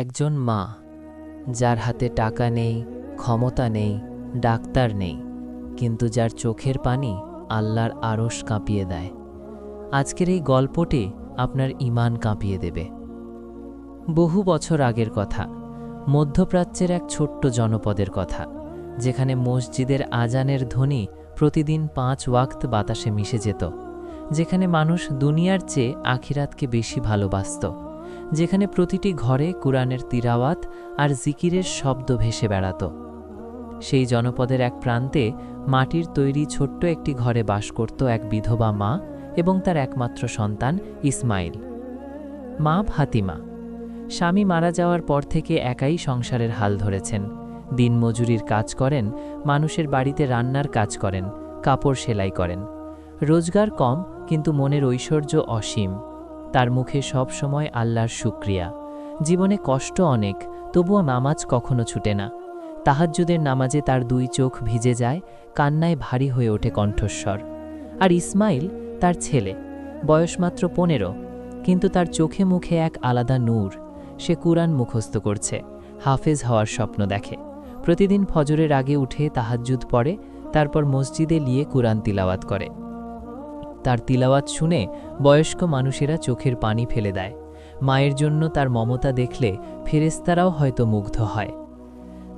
একজন মা, যার হাতে টাকা নেই, ক্ষমতা নেই, ডাক্তার নেই, কিন্তু যার চোখের পানি আল্লাহর আড়স কাঁপিয়ে দেয়। আজকের এই গল্পটি আপনার ইমান কাঁপিয়ে দেবে। বহু বছর আগের কথা, মধ্যপ্রাচ্যের এক ছোট্ট জনপদের কথা, যেখানে মসজিদের আজানের ধ্বনি প্রতিদিন পাঁচ ওয়াক্ত বাতাসে মিশে যেত, যেখানে মানুষ দুনিয়ার চেয়ে আখিরাতকে বেশি ভালোবাসত। যেখানে প্রতিটি ঘরে কুরআনের তিরাওয়াত আর জিকিরের শব্দ ভেসে বেড়াত। সেই জনপদের এক প্রান্তে মাটির তৈরি ছোট্ট একটি ঘরে বাস করত এক বিধবা মা এবং তার একমাত্র সন্তান ইসমাইল। মা ফাতিমা। স্বামী মারা যাওয়ার পর থেকে একাই সংসারের হাল ধরেছেন। দিনমজুরির কাজ করেন, মানুষের বাড়িতে রান্নার কাজ করেন, কাপড় সেলাই করেন। রোজগার কম, কিন্তু মনের ঐশ্বর্য অসীম। তার মুখে সব সময় আল্লাহর শুক্রিয়া। জীবনে কষ্ট অনেক, তবুও নামাজ কখনো ছুটে না। তাহাজ্জুদের নামাজে তার দুই চোখ ভিজে যায়, কান্নায় ভারী হয়ে ওঠে কণ্ঠস্বর। আর ইসমাইল তার ছেলে, বয়স মাত্র পনেরো, কিন্তু তার চোখে মুখে এক আলাদা নূর। সে কুরআন মুখস্থ করছে, হাফেজ হওয়ার স্বপ্ন দেখে। প্রতিদিন ফজরের আগে উঠে তাহাজ্জুদ পড়ে, তারপর মসজিদে লিয়ে কুরআন তিলাওয়াত করে। তার তিলাওয়াত শুনে বয়স্ক মানুষেরা চোখের পানি ফেলে দেয়। মায়ের জন্য তার মমতা দেখলে ফেরেস্তারাও হয়তো মুগ্ধ হয়।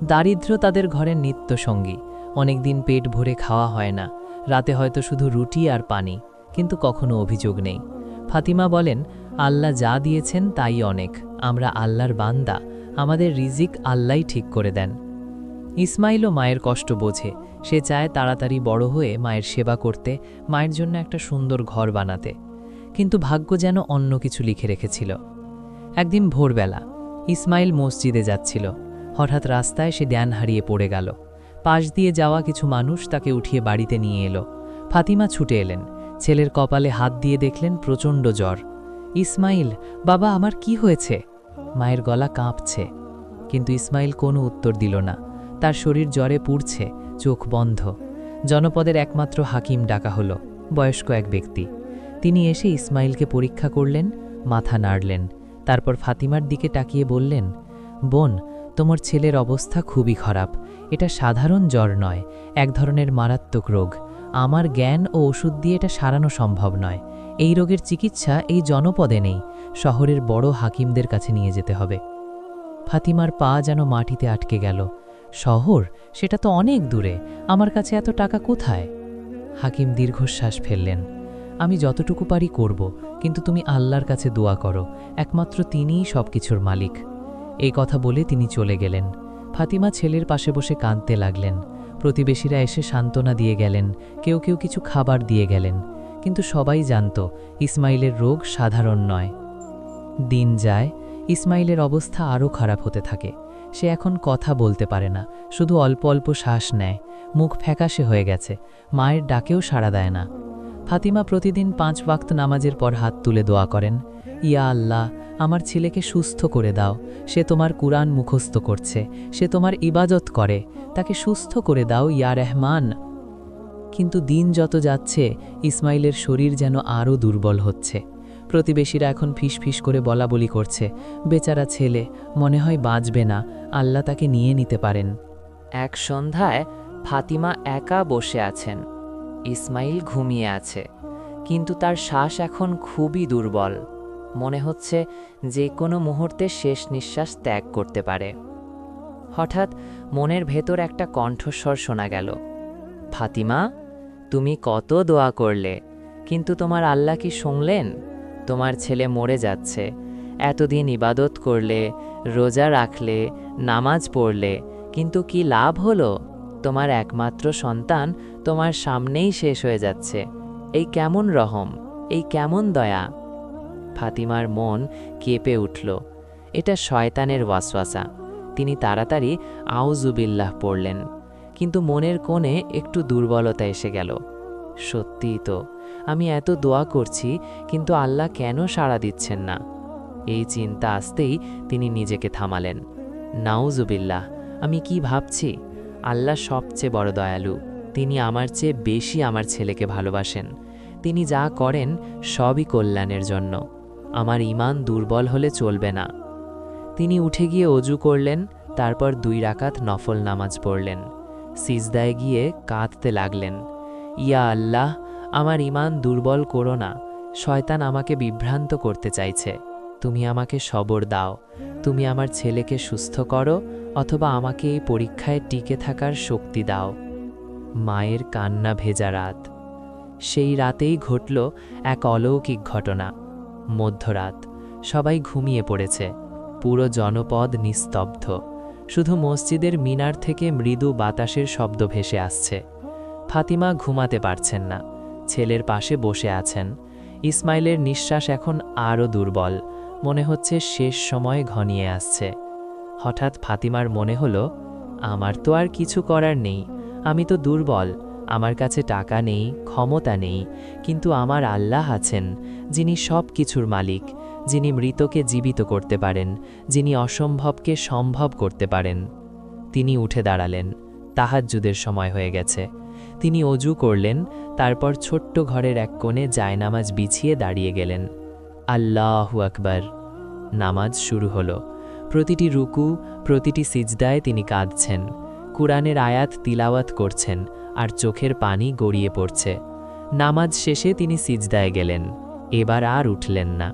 দারিদ্র্য তাদের ঘরের নিত্য সঙ্গী। অনেকদিন পেট ভরে খাওয়া হয় না। রাতে হয়তো শুধু রুটি আর পানি, কিন্তু কখনো অভিযোগ নেই। ফাতিমা বলেন, আল্লাহ যা দিয়েছেন তাই অনেক। আমরা আল্লাহর বান্দা। আমাদের রিজিক আল্লাহই ঠিক করে দেন। ইসমাইলও মায়ের কষ্ট বোঝে। সে চায় তাড়াতাড়ি বড় হয়ে মায়ের সেবা করতে, মায়ের জন্য একটা সুন্দর ঘর বানাতে। কিন্তু ভাগ্য যেন অন্য কিছু লিখে রেখেছিল। একদিন ভোরবেলা ইসমাইল মসজিদে যাচ্ছিল। হঠাৎ রাস্তায় সে ধ্যান হারিয়ে পড়ে গেল। পাশ দিয়ে যাওয়া কিছু মানুষ তাকে উঠিয়ে বাড়িতে নিয়ে এলো। ফাতিমা ছুটে এলেন। ছেলের কপালে হাত দিয়ে দেখলেন প্রচণ্ড জ্বর। ইসমাইল, বাবা, আমার কি হয়েছে? মায়ের গলা কাঁপছে। কিন্তু ইসমাইল কোনো উত্তর দিল না। তার শরীর জ্বরে পুড়ছে। চোখ বন্ধ। জনপদের একমাত্র হাকিম ডাকা হলো, বয়স্ক এক ব্যক্তি। তিনি এসে ইসমাইলকে পরীক্ষা করলেন, মাথা নাড়লেন, তারপর ফাতিমার দিকে তাকিয়ে বললেন, বোন, তোমার ছেলের অবস্থা খুবই খারাপ। এটা সাধারণ জ্বর নয়, এক ধরনের মারাত্মক রোগ। আমার জ্ঞান ও ওষুধ দিয়ে এটা সারানো সম্ভব নয়। এই রোগের চিকিৎসা এই জনপদে নেই, শহরের বড় হাকিমদের কাছে নিয়ে যেতে হবে। ফাতিমার পা যেন মাটিতে আটকে গেল শহর? সেটা তো অনেক দূরে। আমার কাছে এত টাকা কোথায়? হাকিম দীর্ঘশ্বাস ফেললেন। আমি যতটুকু পারি করব, কিন্তু তুমি আল্লাহর কাছে দোয়া করো। একমাত্র তিনিই সব কিছুর মালিক। এই কথা বলে তিনি চলে গেলেন। ফাতিমা ছেলের পাশে বসে কাঁদতে লাগলেন। প্রতিবেশীরা এসে সান্ত্বনা দিয়ে গেলেন। কেউ কেউ কিছু খাবার দিয়ে গেলেন। কিন্তু সবাই জানত, ইসমাইলের রোগ সাধারণ নয়। দিন যায়, ইসমাইলের অবস্থা আরও খারাপ হতে থাকে। সে এখন কথা বলতে পারে না, শুধু অল্প অল্প শ্বাস নেয়, মুখ ফ্যাকাশে হয়ে গেছে, মায়ের ডাকেও সাড়া দেয় না। ফাতিমা প্রতিদিন পাঁচ ওয়াক্ত নামাজের পর হাত তুলে দোয়া করেন, ইয়া আল্লাহ, আমার ছেলেকে সুস্থ করে দাও, সে তোমার কুরআন মুখস্থ করছে, সে তোমার ইবাদত করে, তাকে সুস্থ করে দাও, ইয়া রহমান। কিন্তু দিন যত যাচ্ছে, ইসমাইলের শরীর যেন আরও দুর্বল হচ্ছে। প্রতিবেশীরা এখন ফিসফিস করে বলা বলি করছে। বেচারা ছেলে, মনে হয় বাঁচবে না, আল্লাহ তাকে নিয়ে নিতে পারেন। এক সন্ধ্যায় ফাতিমা একা বসে আছেন। ইসমাইল ঘুমিয়ে আছে। কিন্তু তার শ্বাস এখন খুবই দুর্বল। মনে হচ্ছে যে কোনো মুহূর্তে শেষ নিঃশ্বাস ত্যাগ করতে পারে। হঠাৎ মনের ভেতর একটা কণ্ঠস্বর শোনা গেল। ফাতিমা, তুমি কত দোয়া করলে, কিন্তু তোমার আল্লাহ কি শুনলেন? তোমার ছেলে মরে যাচ্ছে। এতদিন ইবাদত করলে, রোজা রাখলে, নামাজ পড়লে, কিন্তু কি লাভ হলো? তোমার একমাত্র সন্তান তোমার সামনেই শেষ হয়ে যাচ্ছে। এই কেমন রহম, এই কেমন দয়া? ফাতিমার মন কেঁপে উঠল। এটা শয়তানের ওয়াসওয়াসা। তিনি তাড়াতাড়ি আউজুবিল্লাহ পড়লেন। কিন্তু মনের কোণে একটু দুর্বলতা এসে গেল। সত্যিই তো আমি এত দোয়া করছি, কিন্তু আল্লাহ কেন সাড়া দিচ্ছেন না? এই চিন্তা আসতেই তিনি নিজেকে থামালেন। নাউজুবিল্লাহ, আমি কি ভাবছি? আল্লাহ সবচেয়ে বড় দয়ালু। তিনি আমার চেয়ে বেশি আমার ছেলেকে ভালোবাসেন। তিনি যা করেন সবই কল্যাণের জন্য। আমার ইমান দুর্বল হলে চলবে না। তিনি উঠে গিয়ে অজু করলেন, তারপর দুই রাকাত নফল নামাজ পড়লেন। সিজদায় গিয়ে কাঁদতে লাগলেন। ইয়া আল্লাহ আমার ইমান দুর্বল করো না, শয়তান আমাকে বিভ্রান্ত করতে চাইছে। তুমি আমাকে সবর দাও, তুমি আমার ছেলেকে সুস্থ করো, অথবা আমাকে এই পরীক্ষায় টিকে থাকার শক্তি দাও। মায়ের কান্না ভেজা রাত। সেই রাতেই ঘটল এক অলৌকিক ঘটনা। মধ্যরাত, সবাই ঘুমিয়ে পড়েছে। পুরো জনপদ নিস্তব্ধ। শুধু মসজিদের মিনার থেকে মৃদু বাতাসের শব্দ ভেসে আসছে। ফাতিমা ঘুমাতে পারছেন না। ছেলের পাশে বসে আছেন। ইসমাইলের নিঃশ্বাস এখন আরও দুর্বল। মনে হচ্ছে শেষ সময় ঘনিয়ে আসছে। হঠাৎ ফাতিমার মনে হলো, আমার তো আর কিছু করার নেই। আমি তো দুর্বল। আমার কাছে টাকা নেই, ক্ষমতা নেই। কিন্তু আমার আল্লাহ আছেন, যিনি সব কিছুর মালিক, যিনি মৃতকে জীবিত করতে পারেন, যিনি অসম্ভবকে সম্ভব করতে পারেন। তিনি উঠে দাঁড়ালেন। তাহাজ্জুদের সময় হয়ে গেছে। তিনি অজু করলেন, তারপর ছোট্ট ঘরের এক কোণে জায়নামাজ বিছিয়ে দাঁড়িয়ে গেলেন। আল্লাহ আকবার। নামাজ শুরু হলো। প্রতিটি রুকু, প্রতিটি সিজদায় তিনি কাঁদছেন। কুরআনের আয়াত তিলাওয়াত করছেন আর চোখের পানি গড়িয়ে পড়ছে। নামাজ শেষে তিনি সিজদায় গেলেন, এবার আর উঠলেন না।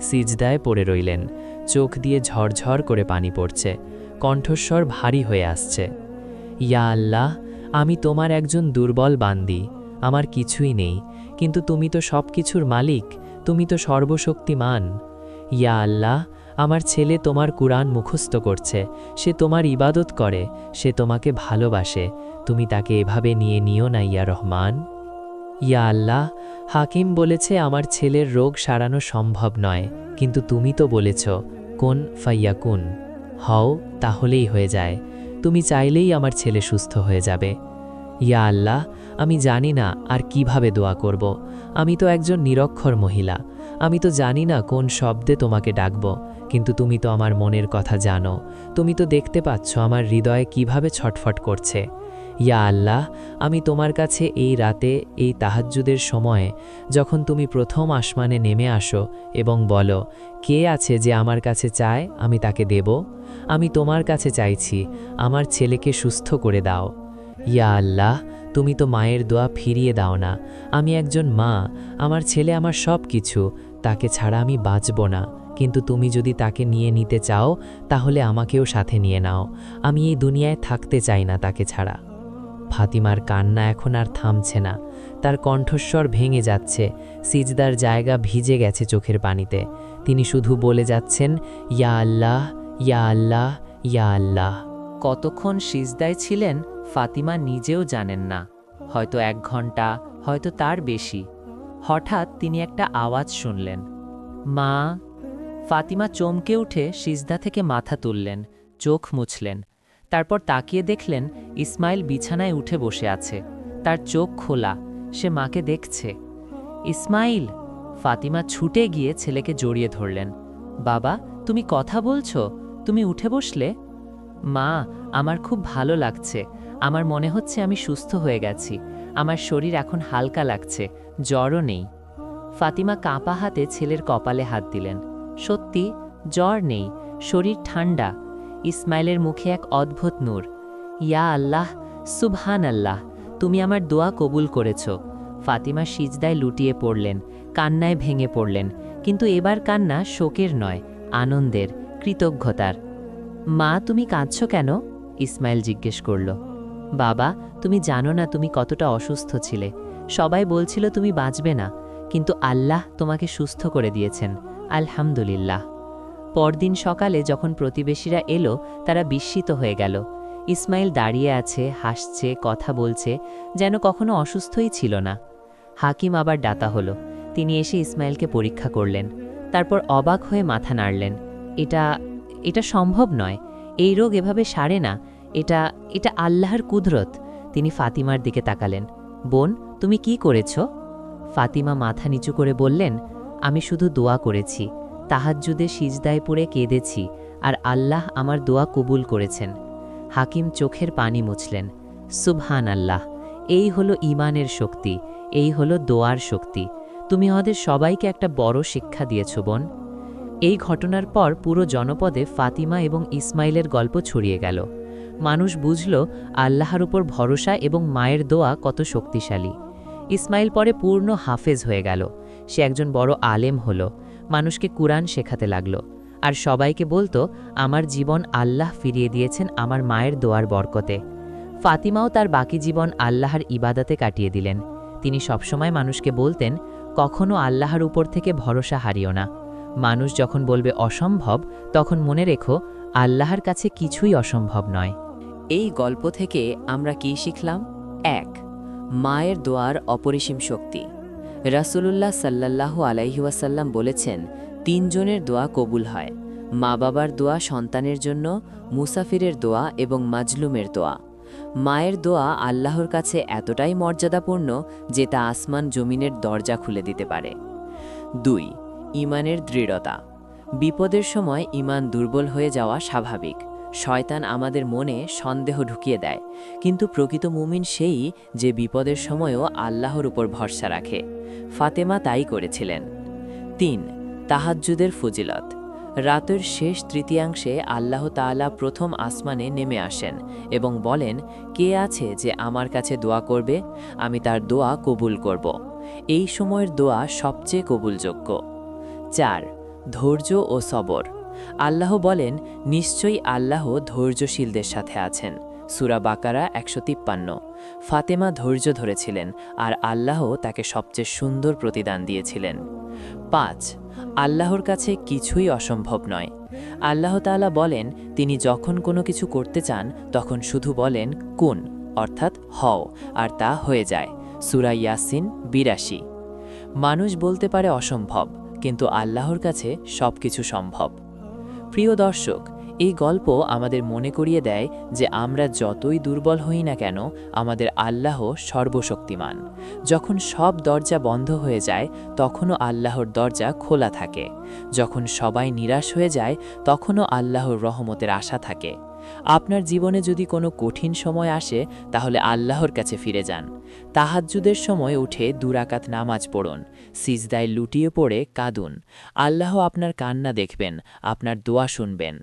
সিজদায় পড়ে রইলেন। চোখ দিয়ে ঝরঝর করে পানি পড়ছে। কণ্ঠস্বর ভারী হয়ে আসছে। ইয়া আল্লাহ আমি তোমার একজন দুর্বল বান্দি, আমার কিছুই নেই, কিন্তু তুমি তো সব কিছুর মালিক, তুমি তো সর্বশক্তিমান। ইয়া আল্লাহ, আমার ছেলে তোমার কুরআন মুখস্থ করছে, সে তোমার ইবাদত করে, সে তোমাকে ভালোবাসে, তুমি তাকে এভাবে নিয়ে নিও না ইয়া রহমান। ইয়া আল্লাহ, হাকিম বলেছে আমার ছেলের রোগ সারানো সম্ভব নয়, কিন্তু তুমি তো বলেছ, কোন ফাইয়াকুন, হও তাহলেই হয়ে যায়। তুমি চাইলেই আমার ছেলে সুস্থ হয়ে যাবে। ইয়া আল্লাহ, আমি জানি না আর কীভাবে দোয়া করব। আমি তো একজন নিরক্ষর মহিলা। আমি তো জানি না কোন শব্দে তোমাকে ডাকব। কিন্তু তুমি তো আমার মনের কথা জানো। তুমি তো দেখতে পাচ্ছ আমার হৃদয়ে কীভাবে ছটফট করছে। ইয়া আল্লাহ, আমি তোমার কাছে এই রাতে, এই তাহাজ্জুদের সময়ে, যখন তুমি প্রথম আসমানে নেমে আসো এবং বলো, কে আছে যে আমার কাছে চায় আমি তাকে দেব? আমি তোমার কাছে চাইছি, আমার ছেলেকে সুস্থ করে দাও। ইয়া আল্লাহ, তুমি তো মায়ের দোয়া ফিরিয়ে দাও না। আমি একজন মা, আমার ছেলে আমার সব কিছু তাকে ছাড়া আমি বাঁচব না। কিন্তু তুমি যদি তাকে নিয়ে নিতে চাও, তাহলে আমাকেও সাথে নিয়ে নাও। আমি এই দুনিয়ায় থাকতে চাই না তাকে ছাড়া। ফাতিমার কান্না এখন আর থামছে না। তার কণ্ঠস্বর ভেঙে যাচ্ছে। সিজদার জায়গা ভিজে গেছে চোখের পানিতে। তিনি শুধু বলে যাচ্ছেন, ইয়া আল্লাহ ইয়া আল্লাহ ইয়া আল্লাহ। কতক্ষণ সিজদায় ছিলেন ফাতিমা নিজেও জানেন না। হয়তো এক ঘণ্টা, হয়তো তার বেশি। হঠাৎ তিনি একটা আওয়াজ শুনলেন। মা, ফাতিমা চমকে উঠে সিজদা থেকে মাথা তুললেন, চোখ মুছলেন। তারপর তাকিয়ে দেখলেন ইসমাইল বিছানায় উঠে বসে আছে। তার চোখ খোলা, সে মাকে দেখছে। ইসমাইল, ফাতিমা ছুটে গিয়ে ছেলেকে জড়িয়ে ধরলেন। বাবা, তুমি কথা বলছো? তুমি উঠে বসলে? মা, আমার খুব ভালো লাগছে। আমার মনে হচ্ছে আমি সুস্থ হয়ে গেছি। আমার শরীর এখন হালকা লাগছে, জ্বরও নেই। ফাতিমা কাঁপা হাতে ছেলের কপালে হাত দিলেন। সত্যি, জ্বর নেই, শরীর ঠান্ডা। ইসমাইলের মুখে এক অদ্ভুত নূর। ইয়া আল্লাহ সুবহান আল্লাহ তুমি আমার দোয়া কবুল করেছ। ফাতিমা সিজদায় লুটিয়ে পড়লেন, কান্নায় ভেঙে পড়লেন। কিন্তু এবার কান্না শোকের নয়, আনন্দের। কৃতজ্ঞতার। মা, তুমি কাঁদছ কেন? ইসমাইল জিজ্ঞেস করল। বাবা, তুমি জানো না তুমি কতটা অসুস্থ ছিলে। সবাই বলছিল তুমি বাঁচবে না, কিন্তু আল্লাহ তোমাকে সুস্থ করে দিয়েছেন, আলহামদুলিল্লাহ। পরদিন সকালে যখন প্রতিবেশীরা এলো, তারা বিস্মিত হয়ে গেল। ইসমাইল দাঁড়িয়ে আছে, হাসছে, কথা বলছে, যেন কখনো অসুস্থই ছিল না। হাকিম আবার ডাতা হলো। তিনি এসে ইসমাইলকে পরীক্ষা করলেন। তারপর অবাক হয়ে মাথা নাড়লেন। এটা এটা সম্ভব নয়। এই রোগ এভাবে সারে না। এটা এটা আল্লাহর কুদরত। তিনি ফাতিমার দিকে তাকালেন। বোন, তুমি কি করেছ? ফাতিমা মাথা নিচু করে বললেন, আমি শুধু দোয়া করেছি। তাহাজ্জুদে সিজদায় পড়ে কেঁদেছি আর আল্লাহ আমার দোয়া কবুল করেছেন। হাকিম চোখের পানি মুছলেন। সুবহান আল্লাহ এই হলো ইমানের শক্তি, এই হলো দোয়ার শক্তি। তুমি আমাদের সবাইকে একটা বড় শিক্ষা দিয়েছ, বোন। এই ঘটনার পর পুরো জনপদে ফাতিমা এবং ইসমাইলের গল্প ছড়িয়ে গেল। মানুষ বুঝল, আল্লাহর উপর ভরসা এবং মায়ের দোয়া কত শক্তিশালী। ইসমাইল পরে পূর্ণ হাফেজ হয়ে গেল। সে একজন বড় আলেম হল। মানুষকে কুরআন শেখাতে লাগল। আর সবাইকে বলতো, আমার জীবন আল্লাহ ফিরিয়ে দিয়েছেন আমার মায়ের দোয়ার বরকতে। ফাতিমাও তার বাকি জীবন আল্লাহর ইবাদাতে কাটিয়ে দিলেন। তিনি সবসময় মানুষকে বলতেন, কখনো আল্লাহর উপর থেকে ভরসা হারিও না। মানুষ যখন বলবে অসম্ভব, তখন মনে রেখো, আল্লাহর কাছে কিছুই অসম্ভব নয়। এই গল্প থেকে আমরা কি শিখলাম? এক, মায়ের দোয়ার অপরিসীম শক্তি। রাসূলুল্লাহ সাল্লাল্লাহু আলাইহিওয়াসাল্লাম বলেছেন, তিনজনের দোয়া কবুল হয়। মা বাবার দোয়া সন্তানের জন্য, মুসাফিরের দোয়া এবং মাজলুমের দোয়া। মায়ের দোয়া আল্লাহর কাছে এতটাই মর্যাদাপূর্ণ যে তা আসমান জমিনের দরজা খুলে দিতে পারে। দুই ইমানের দৃঢ়তা। বিপদের সময় ইমান দুর্বল হয়ে যাওয়া স্বাভাবিক। শয়তান আমাদের মনে সন্দেহ ঢুকিয়ে দেয়। কিন্তু প্রকৃত মুমিন সেই যে বিপদের সময়ও আল্লাহর উপর ভরসা রাখে। ফাতেমা তাই করেছিলেন। তিন, তাহাজ্জুদের ফজিলত। রাতের শেষ তৃতীয়াংশে আল্লাহ তাআলা প্রথম আসমানে নেমে আসেন এবং বলেন, কে আছে যে আমার কাছে দোয়া করবে? আমি তার দোয়া কবুল করব। এই সময়ের দোয়া সবচেয়ে কবুলযোগ্য। চার ধৈর্য ও সবর। আল্লাহ বলেন, নিশ্চয়ই আল্লাহ ধৈর্যশীলদের সাথে আছেন। সুরা বাকারা একশো তিপ্পান্ন। ফাতেমা ধৈর্য ধরেছিলেন আর আল্লাহ তাকে সবচেয়ে সুন্দর প্রতিদান দিয়েছিলেন। পাঁচ, আল্লাহর কাছে কিছুই অসম্ভব নয়। আল্লাহ তাআলা বলেন, তিনি যখন কোনো কিছু করতে চান, তখন শুধু বলেন, কুন অর্থাৎ, হও আর তা হয়ে যায়। সুরা ইয়াসিন বিরাশি। মানুষ বলতে পারে অসম্ভব। কিন্তু আল্লাহর কাছে সব কিছু সম্ভব। প্রিয় দর্শক, এই গল্প আমাদের মনে করিয়ে দেয় যে আমরা যতই দুর্বল হই না কেন, আমাদের আল্লাহ সর্বশক্তিমান। যখন সব দরজা বন্ধ হয়ে যায়, তখনও আল্লাহর দরজা খোলা থাকে। যখন সবাই নিরাশ হয়ে যায়, তখনও আল্লাহর রহমতের আশা থাকে। আপনার জীবনে যদি কোনো কঠিন সময় আসে, তাহলে আল্লাহর কাছে ফিরে যান। তাহাজ্জুদের সময় উঠে দুরাকাত নামাজ পড়ুন, সিজদায় লুটিয়ে পড়ে কাঁদুন। আল্লাহ আপনার কান্না দেখবেন, আপনার দোয়া শুনবেন।